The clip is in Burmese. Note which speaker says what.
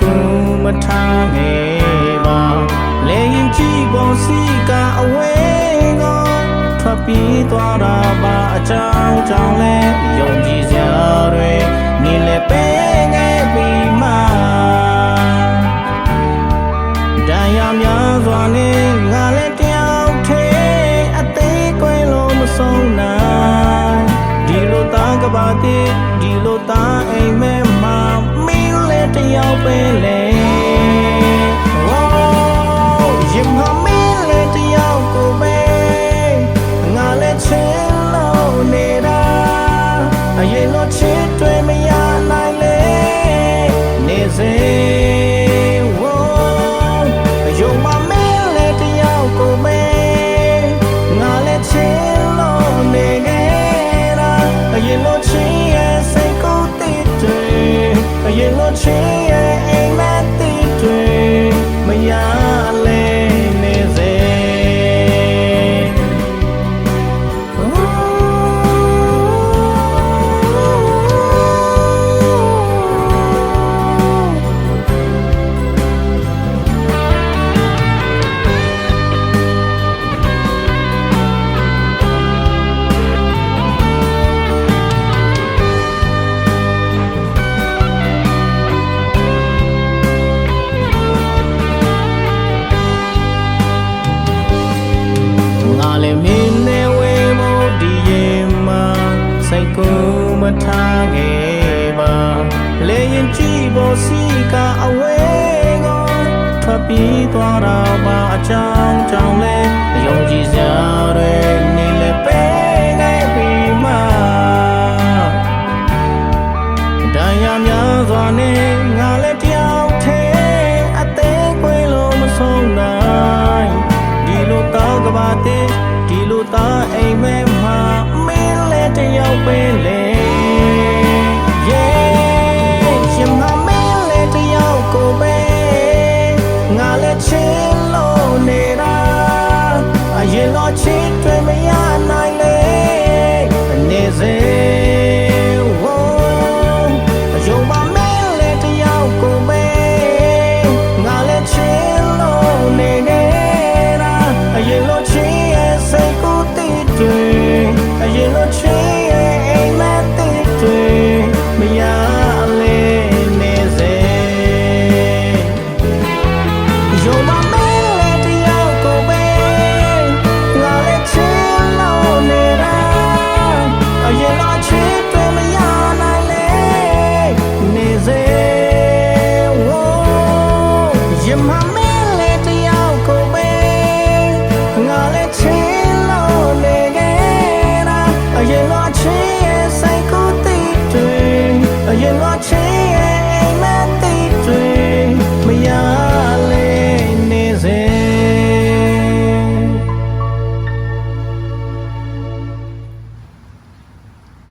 Speaker 1: ကူမထားငယ်ပါလေရင်ကြည့်ပေါ်စီကအဝဲကထွက်ပြေးသွားတာပါအချောင်းချောင်းလဲယုံကြည်စရာတွေနေလဲပဲ ရောက်ပဲလေ change ထားခဲ့ပါလေရင်ကြည့်ဖို့စီကအဝေးကိုထွက်ပြီးသွားတော့ပါအချောင်းချောင်းလဲယုံကြည်စရာတွေနေလဲပဲခဲ့ပြီးမှတရားများစွာနဲ့ငါလည်းတယောက်ထဲအသေးခွေလို့မဆုံးနိုင်ဒီလိုတောင်းကဘာတဲ့ဒီလိုသားအိမ်မ my mind.